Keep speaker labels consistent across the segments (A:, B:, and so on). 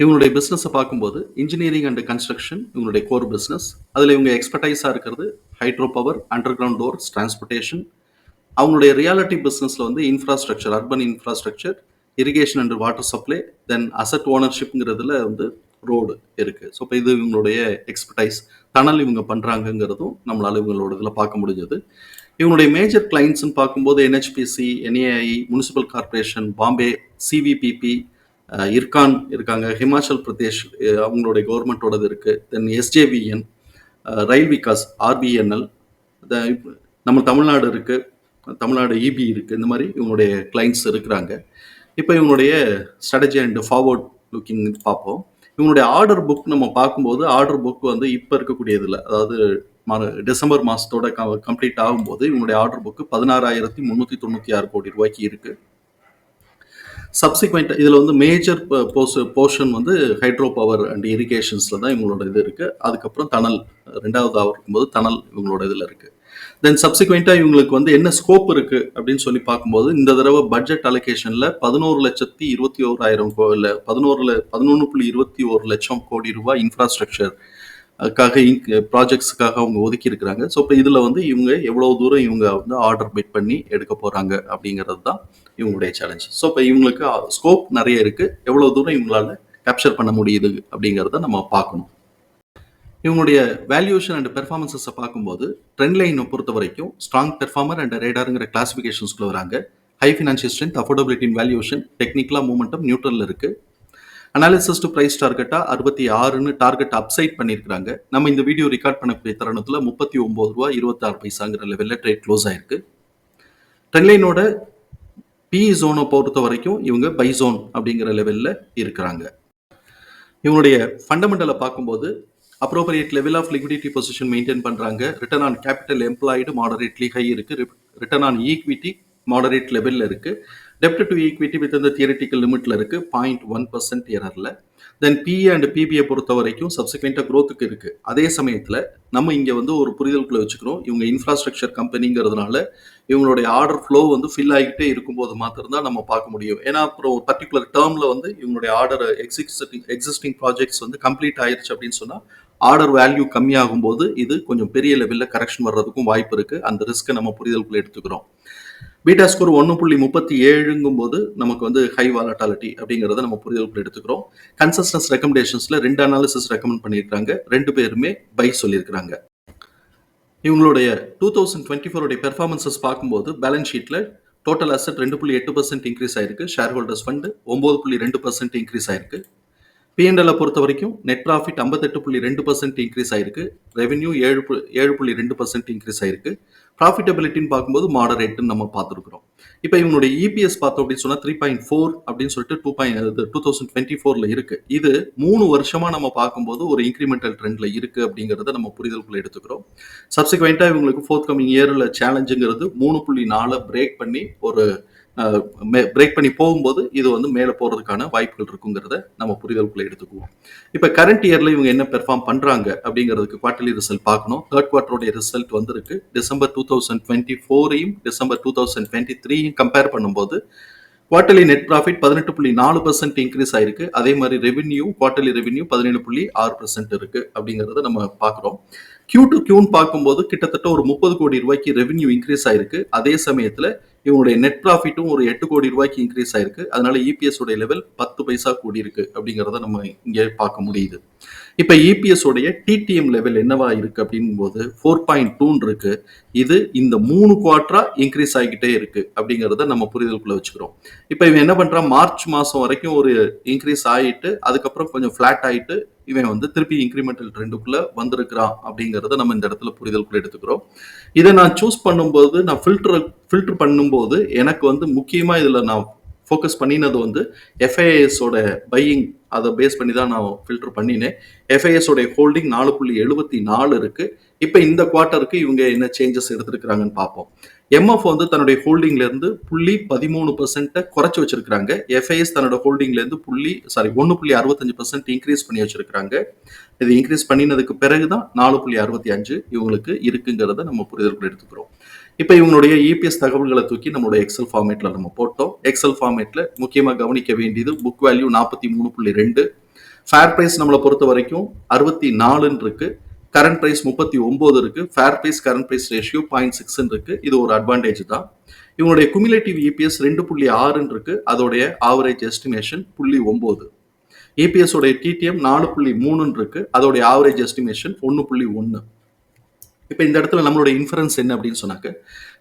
A: இவங்களுடைய பிஸ்னஸை பார்க்கும்போது இன்ஜினியரிங் அண்ட் கன்ஸ்ட்ரக்ஷன் இவங்களுடைய கோர் பிஸ்னஸ் அதில் இவங்க எக்ஸ்பர்டைஸாக இருக்கிறது hydro power underground doors transportation அவங்களுடைய ரியாலிட்டி பிஸ்னஸில் வந்து infrastructure urban infrastructure irrigation and water supply then asset ஓனர்ஷிப்ங்கிறதுல வந்து ரோடு இருக்குது ஸோ இப்போ இது இவங்களுடைய எக்ஸ்பர்டைஸ் டனல் இவங்க பண்ணுறாங்கங்கிறதும் நம்மளால் இவங்களோட இதில் பார்க்க முடிஞ்சது. இவங்களுடைய மேஜர் கிளைண்ட்ஸ்ன்னு பார்க்கும்போது NHPC NAI municipal corporation Bombay CVPP Ircon இருக்காங்க ஹிமாச்சல் பிரதேஷ் அவங்களுடைய கவர்மெண்ட்டோடது இருக்குது then SJVN Rail Vikas RVNL நம்ம தமிழ்நாடு இருக்குது தமிழ்நாடு இபி இருக்குது இந்த மாதிரி இவங்களுடைய கிளைண்ட்ஸ் இருக்கிறாங்க. இப்போ இவங்களுடைய ஸ்ட்ராட்டஜி அண்ட் ஃபார்வர்ட் லுக்கிங் பார்ப்போம். இவங்களுடைய ஆர்டர் புக் நம்ம பார்க்கும்போது ஆர்டர் புக் வந்து இப்போ இருக்கக்கூடியதில் அதாவது டிசம்பர் மாதத்தோட கம்ப்ளீட் ஆகும்போது இவங்களுடைய ஆர்டர் புக்கு பதினாறாயிரத்தி முந்நூற்றி தொண்ணூற்றி ஆறு கோடி ரூபாய்க்கு இருக்குது சப்சிக்வெண்ட் இதில் வந்து மேஜர் போர்ஷன் வந்து ஹைட்ரோ பவர் அண்ட் இரிகேஷன்ஸில் தான் இவங்களோட இது இருக்குது அதுக்கப்புறம் தணல் ரெண்டாவதாக இருக்கும்போது தணல் இவங்களோட இதில் இருக்குது தென் சப்சிக்வெண்ட்டாக இவங்களுக்கு வந்து என்ன ஸ்கோப் இருக்குது அப்படின்னு சொல்லி பார்க்கும்போது இந்த தடவை பட்ஜெட் அலோகேஷனில் பதினோரு லட்சத்தி இருபத்தி ஓராயிரம் கோ இல்லை பதினோரு பதினொன்று புள்ளி இருபத்தி ஒரு லட்சம் கோடி ரூபாய் இன்ஃப்ராஸ்ட்ரக்சர் அதுக்காக இங்க் ப்ராஜெக்ட்ஸுக்காக அவங்க ஒதுக்கி இருக்கிறாங்க ஸோ இப்போ இதில் வந்து இவங்க எவ்வளோ தூரம் இவங்க வந்து ஆர்டர் பிட் பண்ணி எடுக்க போகிறாங்க அப்படிங்கிறது தான் இவங்களுடைய சேலஞ்ச் ஸோ இப்போ இவங்களுக்கு ஸ்கோப் நிறைய இருக்குது எவ்வளோ தூரம் இவங்களால கேப்சர் பண்ண முடியுது அப்படிங்கிறத நம்ம பார்க்கணும். இவங்களுடைய வேல்யூஷன் அண்ட் பெர்ஃபார்மன்ஸஸை பார்க்கும்போது ட்ரெண்ட் லைனை பொறுத்த வரைக்கும் ஸ்ட்ராங் பெர்ஃபார்மர் அண்ட் ரேடாருங்கிற கிளாசிஃபிகேஷன்ஸ்குள்ள வராங்க. ஹை ஃபினான்ஷியல் ஸ்ட்ரென்த் அஃபோர்டபிலிட்டின் வேல்யூஷன் டெக்னிக்கலாக மூமெண்டம் நியூட்ரலில் இருக்குது அனாலிசிஸ் டு ப்ரைஸ் டார்கெட்டாக அறுபத்தி ஆறுன்னு டார்கெட் அப்சைட் பண்ணியிருக்காங்க நம்ம இந்த வீடியோ ரெக்கார்ட் பண்ணக்கூடிய தருணத்தில் முப்பத்தி ஒம்பது ரூபா இருபத்தாறு பைசாங்கிற லெவலில் ட்ரேட் க்ளோஸ் ஆயிருக்கு. ட்ரெண்ட்லைனோட பி ஜோனை பொறுத்த வரைக்கும் இவங்க பை ஜோன் அப்படிங்கிற லெவலில் இருக்கிறாங்க. இவனுடைய ஃபண்டமெண்டலை பார்க்கும்போது appropriate level of liquidity position maintain பண்ணுறாங்க return on capital employed moderately high இருக்குது ரிட்டர்ன் ஆன் ஈக்விட்டி மாடரேட் லெவலில் இருக்குது டெப்ட் டு ஈக்விட்டி வித் இந்த தியரிட்டிக்கல் லிமிட்டில் இருக்குது பாயிண்ட் ஒன் பர்சன்ட் எரரில் தென் பிஏ அண்ட் பிபிஐ பொறுத்த வரைக்கும் சப்சிக்வெண்ட்டாக க்ரோத்துக்கு இருக்குது அதே சமயத்தில் நம்ம இங்கே வந்து ஒரு புரிதலுக்குள்ள வச்சுக்கிறோம். இவங்க இன்ஃப்ராஸ்ட்ரக்சர் கம்பெனிங்கிறதுனால இவங்களுடைய ஆர்டர் ஃப்ளோ வந்து ஃபில் ஆகிட்டே இருக்கும்போது மாத்திரம்தான் நம்ம பார்க்க முடியும். ஏன்னா அப்புறம் ஒரு பர்டிகுலர் டேர்மில் வந்து இவங்களுடைய ஆர்டர் எக்ஸிஸ்டிங் எக்ஸிஸ்டிங் ப்ராஜெக்ட்ஸ் வந்து கம்ப்ளீட் ஆயிடுச்சு அப்படின்னு சொன்னால் ஆர்டர் வேல்யூ கம்மியாகும் போது இது கொஞ்சம் பெரிய லெவலில் கரெக்ஷன் வர்றதுக்கும் வாய்ப்பு இருக்குது அந்த ரிஸ்க்கை நம்ம புரிதல்களை எடுத்துக்கிறோம். பீட்டா ஸ்கோர் ஒன்று புள்ளி முப்பத்தி ஏழுங்கும் போது நமக்கு வந்து ஹை வாலட்டாலிட்டி அப்படிங்கிறத நம்ம புரிதலுக்குள்ள எடுத்துக்கிறோம். கன்சஸ்டன்ஸ் ரெக்கமெண்டேஷன்ஸில் ரெண்டு அனாலிசிஸ் ரெக்கமெண்ட் பண்ணியிருக்காங்க ரெண்டு பேருமே பை சொல்லியிருக்கிறாங்க. இவங்களுடைய டூ தௌசண்ட் டுவெண்ட்டி ஃபோருடைய பெர்ஃபார்மன்சஸ் பார்க்கும்போது பேலன்ஸ் ஷீட்டில் டோட்டல் அசட் ரெண்டு புள்ளி எட்டு பர்சன்ட் இன்க்ரீஸ் ஆயிருக்கு. ஷேர் ஹோல்டர்ஸ் ஃபண்டு ஒம்பது புள்ளி ரெண்டு பர்சன்ட் இன்க்ரீஸ் ஆயிருக்கு. பிஎன்எல்லை பொறுத்த வரைக்கும் நெட் ப்ராஃபிட் ஐம்பத்தெட்டு புள்ளி ரெண்டு பர்சன்ட் இன்க்ரீஸ் ஆயிருக்கு. ரெவென்யூ ஏழு பு- ஏழு புள்ளி ரெண்டு பர்சன்ட் இன்க்ரீஸ் ஆயிருக்கு. ப்ராஃபிட்டபிலிட்டின்னு பார்க்கும்போது மாடரேட்னு நம்ம பார்த்துருக்குறோம். இப்போ இவனுடைய இபிஎஸ் பார்த்தோம் அப்படின்னு சொன்னால் த்ரீ பாயிண்ட் ஃபோர் அப்படின்னு சொல்லிட்டு two point two thousand twenty ஃபோரில் இருக்கு. இது மூணு வருஷமாக நம்ம பார்க்கும்போது ஒரு இன்க்ரிமெண்டல் ட்ரெண்டில் இருக்கு அப்படிங்கிறத நம்ம புரிதலுக்குள்ள எடுத்துக்கிறோம். சப்சிக்வெண்ட்டாக இவங்களுக்கு ஃபோர்த் கமிங் இயரில் சேலஞ்சுங்கிறது மூணு புள்ளி நாலை பிரேக் பண்ணி ஒரு பிரேக் பண்ணி போகும்போது இது வந்து மேலே போகிறதுக்கான வாய்ப்புகள் இருக்குங்கிறத நம்ம புரிதலுக்குள்ளே எடுத்துக்குவோம். இப்போ கரண்ட் இயரில் இவங்க என்ன பெர்ஃபார்ம் பண்ணுறாங்க அப்படிங்கிறதுக்கு குவார்டர்லி ரிசல்ட் பார்க்கணும். தேர்ட் குவார்ட்டருடைய ரிசல்ட் வந்திருக்கு. டிசம்பர் டூ தௌசண்ட் டுவெண்ட்டி ஃபோரையும் டிசம்பர் டூ தௌசண்ட் டுவெண்ட்டி த்ரீயும் கம்பேர் பண்ணும்போது குவார்டர்லி நெட் ப்ராஃபிட் பதினெட்டு புள்ளி நாலு பர்சன்ட் இன்க்ரீஸ் ஆயிருக்கு. அதே மாதிரி ரெவென்யூ குவார்டர்லி ரெவென்யூ பதினேழு புள்ளி ஆறு பர்சன்ட் இருக்கு அப்படிங்கிறத நம்ம பார்க்குறோம். கியூ டு கியூன்னு பார்க்கும்போது கிட்டத்தட்ட ஒரு முப்பது கோடி ரூபாய்க்கு ரெவென்யூ இன்க்ரீஸ் ஆயிருக்கு. அதே சமயத்தில் இவங்களுடைய நெட் ப்ராஃபிட்டும் ஒரு எட்டு கோடி ரூபாய்க்கு இன்க்ரீஸ் ஆயிருக்கு. அதனால இபிஎஸ் உடைய லெவல் பத்து பைசா கூடி இருக்கு அப்படிங்கிறத நம்ம இங்கே பார்க்க முடியுது. இப்போ இபிஎஸ் உடைய டிடிஎம் லெவல் என்னவா இருக்கு அப்படிங்கும்போது ஃபோர் பாயிண்ட் டூன் இருக்கு. இது இந்த மூணு குவார்டரா இன்க்ரீஸ் ஆகிக்கிட்டே இருக்கு அப்படிங்கிறத நம்ம புரிதலுக்குள்ள வச்சுக்கிறோம். இப்போ இவன் என்ன பண்றான்? மார்ச் மாசம் வரைக்கும் ஒரு இன்க்ரீஸ் ஆயிட்டு அதுக்கப்புறம் கொஞ்சம் ஃபிளாட் ஆயிட்டு இவன் வந்து திருப்பி இன்க்ரிமெண்டல் ட்ரெண்டுக்குள்ள வந்திருக்கிறான் அப்படிங்கிறத நம்ம இந்த இடத்துல புரிதலுக்குள்ள எடுத்துக்கிறோம். இதை நான் சூஸ் பண்ணும்போது நான் ஃபில்டர் ஃபில்டர் பண்ணும்போது எனக்கு வந்து முக்கியமாக இதில் நான் ஃபோக்கஸ் பண்ணினது வந்து எஃப்ஐஎஸோட பையிங் அதை பேஸ் பண்ணி தான் நான் ஃபில்டர் பண்ணினேன். எஃப்ஐஎஸோடைய ஹோல்டிங் நாலு புள்ளி எழுபத்தி நாலு இருக்குது இப்போ இந்த குவார்ட்டருக்கு இவங்க என்ன சேஞ்சஸ் எடுத்திருக்கிறாங்கன்னு பார்ப்போம். எம்எஃப் வந்து தன்னுடைய ஹோல்டிங்ல இருந்து புள்ளி பதிமூணு பர்சன்ட்டை குறைச்சி வச்சிருக்காங்க எஃப்ஐஎஸ் தன்னோட ஹோல்டிங்ல இருந்து புள்ளி சாரி ஒன்று புள்ளி அறுபத்தஞ்சு பர்சன்ட் இன்க்ரீஸ் பண்ணி வச்சிருக்காங்க இது இன்க்ரீஸ் பண்ணினதுக்கு பிறகுதான் நாலு புள்ளி அறுபத்தி அஞ்சு இவங்களுக்கு இருக்குங்கிறத நம்ம புரிதலுக்குள்ள எடுத்துக்கிறோம். இப்போ இவங்களுடைய இபிஎஸ் தகவல்களை தூக்கி நம்மளோட எக்ஸல் ஃபார்மேட்ல நம்ம போட்டோம். எக்ஸல் ஃபார்மேட்ல முக்கியமாக கவனிக்க வேண்டியது புக் வேல்யூ நாற்பத்தி மூணு புள்ளி ரெண்டு. ஃபேர் பிரைஸ் நம்மளை பொறுத்த வரைக்கும் அறுபத்தி நாலுன்னு இருக்கு. கரண்ட் ப்ரைஸ் முப்பத்தி ஒம்பது இருக்கு. Fair price current price ratio point six இருக்கு. இது ஒரு அட்வான்டேஜ் தான். இவங்களுடைய குமுலேட்டிவ் இபிஎஸ் ரெண்டு புள்ளி ஆறுன்னு இருக்கு. அதோடைய ஆவரேஜ் எஸ்டிமேஷன் புள்ளி ஒம்பது. இபிஎஸ் உடைய டிடிஎம் நாலு புள்ளி மூணுன்னு இருக்கு. அதோடைய ஆவரேஜ் எஸ்டிமேஷன் ஒன்று புள்ளி ஒன்று இப்போ இந்த இடத்துல நம்மளோட இன்ஃபரன்ஸ் என்ன அப்படின்னு சொன்னாக்க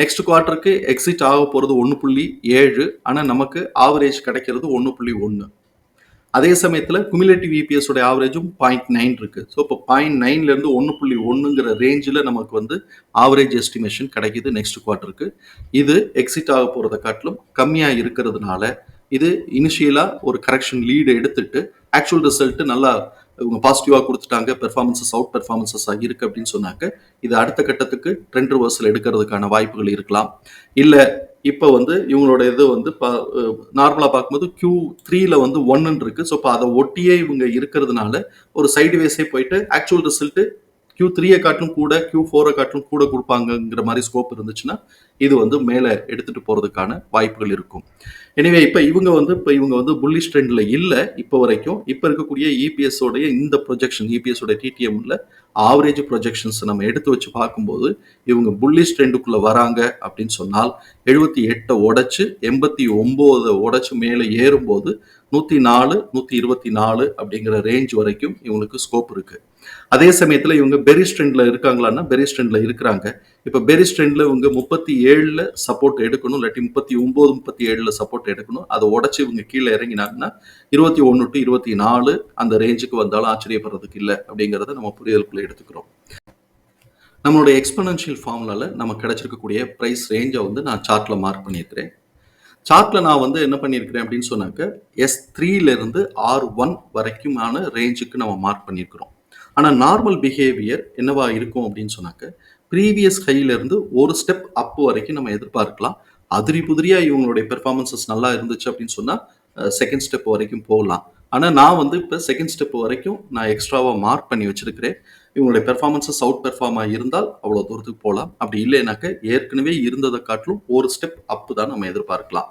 A: நெக்ஸ்ட் குவார்ட்டருக்கு எக்ஸிட் ஆக போகிறது ஒன்று புள்ளி ஏழு. ஆனால் நமக்கு ஆவரேஜ் கிடைக்கிறது ஒன்று புள்ளி ஒன்று அதே சமயத்தில் குமுலேட்டிவ் இபிஎஸ் உடைய ஆவரேஜும் பாயிண்ட் நைன் இருக்கு. ஸோ இப்போ பாயிண்ட் நைன்லேருந்து ஒன்று புள்ளி ஒன்றுங்கிற ரேஞ்சில் நமக்கு வந்து ஆவரேஜ் எஸ்டிமேஷன் கிடைக்குது நெக்ஸ்ட் குவார்ட்டருக்கு இது எக்ஸிட் ஆக போகிறத காட்டிலும் கம்மியாக இருக்கிறதுனால இது இனிஷியலாக ஒரு கரெக்ஷன் லீடு எடுத்துட்டு ஆக்சுவல் ரிசல்ட் நல்லா இவங்க பாசிட்டிவாக கொடுத்துட்டாங்க பெர்ஃபார்மன்சஸ் அவுட் பெர்ஃபார்மன்சஸாக இருக்கு அப்படின்னு சொன்னாக்க இது அடுத்த கட்டத்துக்கு ட்ரெண்ட் ரிவர்சல் எடுக்கிறதுக்கான வாய்ப்புகள் இருக்கலாம். இல்லை இப்போ வந்து இவங்களோட இது வந்து நார்மலாக பார்க்கும்போது கியூ த்ரீல வந்து ஒன்னு இருக்கு. ஸோ இப்போ அதை ஒட்டியே இவங்க இருக்கிறதுனால ஒரு சைடு வேஸே போயிட்டு ஆக்சுவல் ரிசல்ட்டு கியூ த்ரீயை காட்டிலும் கூட கியூ ஃபோரை காட்டிலும் கூட கொடுப்பாங்கங்கிற மாதிரி ஸ்கோப் இருந்துச்சுன்னா இது வந்து மேலே எடுத்துட்டு போறதுக்கான வாய்ப்புகள் இருக்கும். எனவே இப்போ இவங்க வந்து இப்போ இவங்க வந்து புல்லிஷ் ட்ரெண்டில் இல்லை இப்போ வரைக்கும். இப்போ இருக்கக்கூடிய இபிஎஸ் உடைய இந்த ப்ரொஜெக்ஷன் இபிஎஸ் உடைய டிடிஎம்ல ஆவரேஜ் ப்ரொஜெக்ஷன்ஸ் நம்ம எடுத்து வச்சு பார்க்கும்போது இவங்க புல்லிஷ் ட்ரெண்டுக்குள்ளே வராங்க அப்படின்னு சொன்னால் எழுபத்தி எட்டை உடைச்சு எண்பத்தி ஒம்போதை உடைச்சு மேலே ஏறும்போது நூற்றி நாலு நூற்றி இருபத்தி நாலு அப்படிங்கிற ரேஞ்ச் வரைக்கும் இவங்களுக்கு ஸ்கோப் இருக்குது அதே சமயத்தில் இவங்க பெரிஸ் ட்ரெண்ட்ல இருக்காங்களான்னா பெரிஸ் ட்ரெண்ட்ல இருக்கிறாங்க. இப்போ பெரிஸ் ட்ரெண்ட்ல இவங்க முப்பத்தி ஏழுல சப்போர்ட் எடுக்கணும் இல்லாட்டி முப்பத்தி ஒம்பது முப்பத்தி ஏழுல சப்போர்ட் எடுக்கணும். அதை உடச்சி இவங்க கீழே இறங்கினாங்கன்னா இருபத்தி ஒன்று டு இருபத்தி நாலு அந்த ரேஞ்சுக்கு வந்தாலும் ஆச்சரியப்படுறதுக்கு இல்லை அப்படிங்கிறத நம்ம புரிதலுக்குள்ளே எடுத்துக்கிறோம். நம்மளுடைய எக்ஸ்பனன்ஷியல் ஃபார்முலாவில் நம்ம கிடைச்சிருக்கக்கூடிய ப்ரைஸ் ரேஞ்சை வந்து நான் சார்ட்ல மார்க் பண்ணியிருக்கிறேன். சார்ட்ல நான் வந்து என்ன பண்ணியிருக்கிறேன் அப்படின்னு சொன்னாக்க எஸ் த்ரீலேருந்து ஆர் ஒன் வரைக்குமான ரேஞ்சுக்கு நம்ம மார்க் பண்ணியிருக்கிறோம். ஆனால் நார்மல் பிஹேவியர் என்னவா இருக்கும் அப்படின்னு சொன்னாக்க ப்ரீவியஸ் ஹையிலேருந்து ஒரு ஸ்டெப் அப் வரைக்கும் நம்ம எதிர்பார்க்கலாம். அதிரி புதிரியாக இவங்களுடைய பெர்ஃபார்மன்சஸ் நல்லா இருந்துச்சு அப்படின்னு சொன்னால் செகண்ட் ஸ்டெப் வரைக்கும் போகலாம். ஆனால் நான் வந்து இப்போ செகண்ட் ஸ்டெப் வரைக்கும் நான் எக்ஸ்ட்ராவாக மார்க் பண்ணி வச்சிருக்கிறேன். இவங்களுடைய பெர்ஃபார்மன்ஸஸ் அவுட் பெர்ஃபார்மாக இருந்தால் அவ்வளோ தூரத்துக்கு போகலாம். அப்படி இல்லைனாக்க ஏற்கனவே இருந்ததை காட்டிலும் ஒரு ஸ்டெப் அப்பு தான் நம்ம எதிர்பார்க்கலாம்.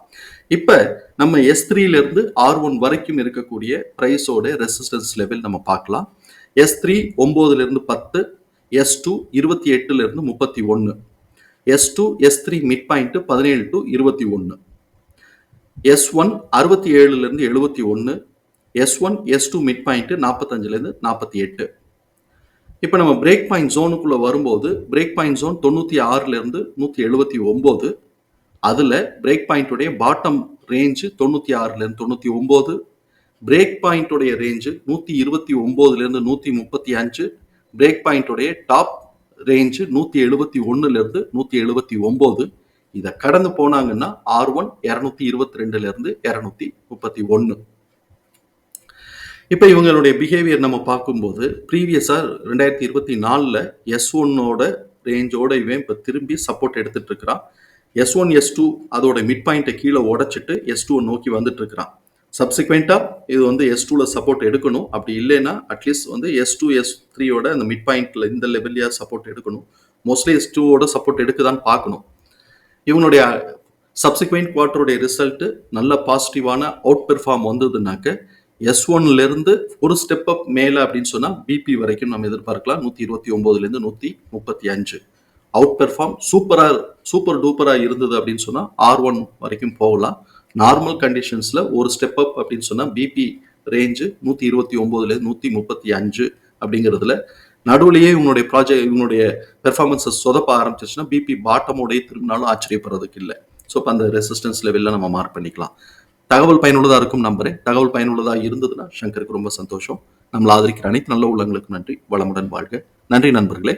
A: இப்போ நம்ம எஸ் த்ரீலேருந்து ஆர் ஒன் வரைக்கும் இருக்கக்கூடிய ப்ரைஸோட ரெசிஸ்டன்ஸ் லெவல் நம்ம பார்க்கலாம். எஸ் த்ரீ ஒம்போதுலேருந்து பத்து எஸ் டூ இருபத்தி எட்டுலேருந்து முப்பத்தி ஒன்று S two S three mid point பதினேழு டு இருபத்தி ஒன்று எஸ் ஒன் அறுபத்தி ஏழுலேருந்து எழுபத்தி ஒன்று S one S two mid point நாற்பத்தஞ்சுலேருந்து நாற்பத்தி எட்டு. இப்போ நம்ம பிரேக் பாயிண்ட் ஜோனுக்குள்ளே வரும்போது பிரேக் பாயிண்ட் ஜோன் தொண்ணூற்றி ஆறுலேருந்து நூற்றி எழுபத்தி ஒம்பது அதில் பிரேக் பாயிண்ட்டுடைய பாட்டம் ரேஞ்சு தொண்ணூற்றி ஆறுலேருந்து தொண்ணூற்றி ஒம்பது பிரேக் பாயிண்ட்டுடைய ரேஞ்சு நூற்றி இருபத்தி ஒம்போதுலேருந்து நூற்றி முப்பத்தி அஞ்சு. பிரேக் பாயிண்ட்டுடைய டாப் ரேஞ்சு நூற்றி எழுபத்தி ஒன்றுலேருந்து நூற்றி எழுபத்தி ஒம்போது. இதை கடந்து போனாங்கன்னா ஆர் ஒன் இரநூத்தி இருபத்தி ரெண்டுலேருந்து இரநூத்தி முப்பத்தி ஒன்று. இப்போ இவங்களுடைய பிஹேவியர் நம்ம பார்க்கும்போது ப்ரீவியஸாக ரெண்டாயிரத்தி இருபத்தி நாலில் எஸ் ஒன்னோட ரேஞ்சோட இவன் இப்போ திரும்பி சப்போர்ட் எடுத்துகிட்டு இருக்கிறான். எஸ் ஒன் எஸ் டூ அதோட மிட் பாயிண்ட்டை கீழே உடைச்சிட்டு எஸ் டூ நோக்கி வந்துட்டு இருக்கிறான். சப்சிக்வெண்ட்டாக இது வந்து எஸ் டூவில் சப்போர்ட் எடுக்கணும். அப்படி இல்லைன்னா அட்லீஸ்ட் வந்து எஸ் டூ எஸ் த்ரீயோட அந்த மிட் பாயிண்டில் இந்த லெவல்லையாக சப்போர்ட் எடுக்கணும். மோஸ்ட்லி எஸ் டூவோட சப்போர்ட் எடுக்குதான்னு பார்க்கணும். இவனுடைய சப்சிக்வெண்ட் குவார்ட்டருடைய ரிசல்ட்டு நல்ல பாசிட்டிவான அவுட் பெர்ஃபார்ம் வந்ததுனாக்க எஸ் ஒன்லேருந்து ஒரு ஸ்டெப் அப் மேலே அப்படின்னு சொன்னால் பிபி வரைக்கும் நம்ம எதிர்பார்க்கலாம். நூற்றி இருபத்தி ஒம்போதுலேருந்து நூற்றி முப்பத்தி அஞ்சு. அவுட் பெர்ஃபார்ம் சூப்பராக சூப்பர் டூப்பராக இருந்தது அப்படின்னு சொன்னால் ஆர் ஒன் வரைக்கும் போகலாம். நார்மல் கண்டிஷன்ஸில் ஒரு ஸ்டெப் அப் அப்படின்னு சொன்னால் பிபி ரேஞ்சு நூற்றி இருபத்தி ஒம்போதுலேருந்து நூற்றி முப்பத்தி அஞ்சு அப்படிங்கிறதுல நடுவுலையே இவங்களுடைய ப்ராஜெக்ட் இவங்களுடைய பெர்ஃபார்மன்ஸஸ் சொதப்ப ஆரம்பிச்சிச்சுன்னா பிபி பாட்டமோடைய திரும்பினாலும் ஆச்சரியப்படுறதுக்கு இல்லை. ஸோ அப்போ அந்த ரெசிஸ்டன்ஸ் லெவலில் நம்ம மார்க் பண்ணிக்கலாம். தகவல் பயனுள்ளதாக இருக்கும் நம்புறேன். தகவல் பயனுள்ளதாக இருந்ததுன்னா சங்கருக்கு ரொம்ப சந்தோஷம். நம்மளை ஆதரிக்கிற அனைத்து நல்ல உள்ளங்களுக்கு நன்றி. வளமுடன் வாழ்க. நன்றி நண்பர்களே.